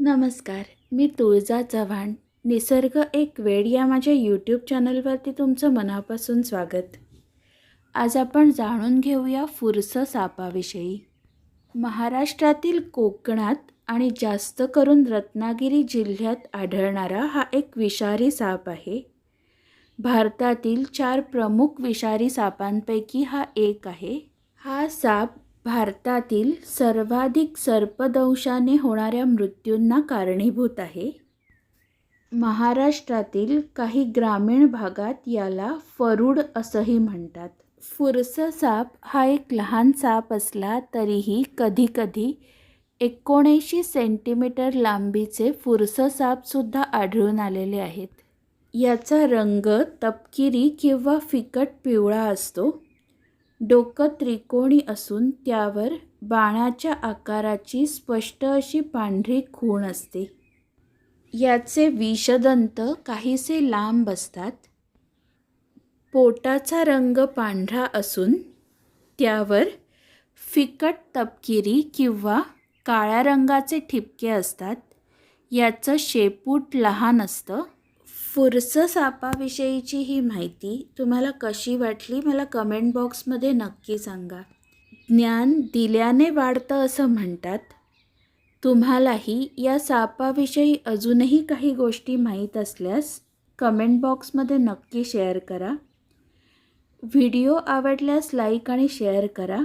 नमस्कार मी तुळजा चव्हाण. निसर्ग एक वेड या माझ्या यूट्यूब चॅनलवरती तुमचं मनापासून स्वागत. आज आपण जाणून घेऊया फुरस सापाविषयी. महाराष्ट्रातील कोकणात आणि जास्त करून रत्नागिरी जिल्ह्यात आढळणारा हा एक विषारी साप आहे. भारतातील चार प्रमुख विषारी सापांपैकी हा एक आहे. हा साप भारतातील सर्वाधिक सर्पदंशाने होणाऱ्या मृत्यूंना कारणीभूत आहे. महाराष्ट्रातील काही ग्रामीण भागात याला फरुड असंही म्हणतात. फुरस साप हा एक लहान साप असला तरीही कधीकधी एकोणऐंशी सेंटीमीटर लांबीचे फुरस सापसुद्धा आढळून आलेले आहेत. याचा रंग तपकिरी किंवा फिकट पिवळा असतो. डोकं त्रिकोणी असून त्यावर बाणाच्या आकाराची स्पष्ट अशी पांढरी खूण असते. याचे विषदंत काहीसे लांब असतात. पोटाचा रंग पांढरा असून त्यावर फिकट तपकिरी किंवा काळ्या रंगाचे ठिपके असतात. याचं शेपूट लहान असतं. फुरस सापाविषयीची ही माहिती तुम्हाला कशी वाटली मला कमेंट बॉक्समध्ये नक्की सांगा. ज्ञान दिल्याने वाढतं असं म्हणतात. तुम्हालाही या सापाविषयी अजूनही काही गोष्टी माहीत असल्यास कमेंट बॉक्समध्ये नक्की शेअर करा. व्हिडिओ आवडल्यास लाईक आणि शेअर करा.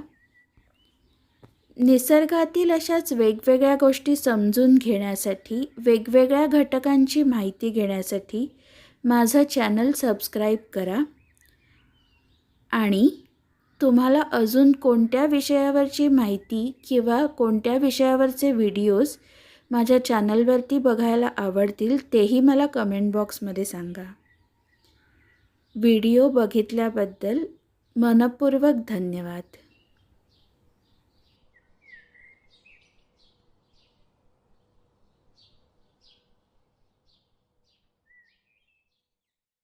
निसर्गातील अशाच वेगवेगळ्या गोष्टी समजून घेण्यासाठी वेगवेगळ्या घटकांची माहिती घेण्यासाठी माझं चॅनल सबस्क्राईब करा. आणि तुम्हाला अजून कोणत्या विषयावरची माहिती किंवा कोणत्या विषयावरचे व्हिडिओज माझ्या चॅनलवरती बघायला आवडतील तेही मला कमेंट बॉक्समध्ये सांगा. व्हिडिओ बघितल्याबद्दल मनपूर्वक धन्यवाद.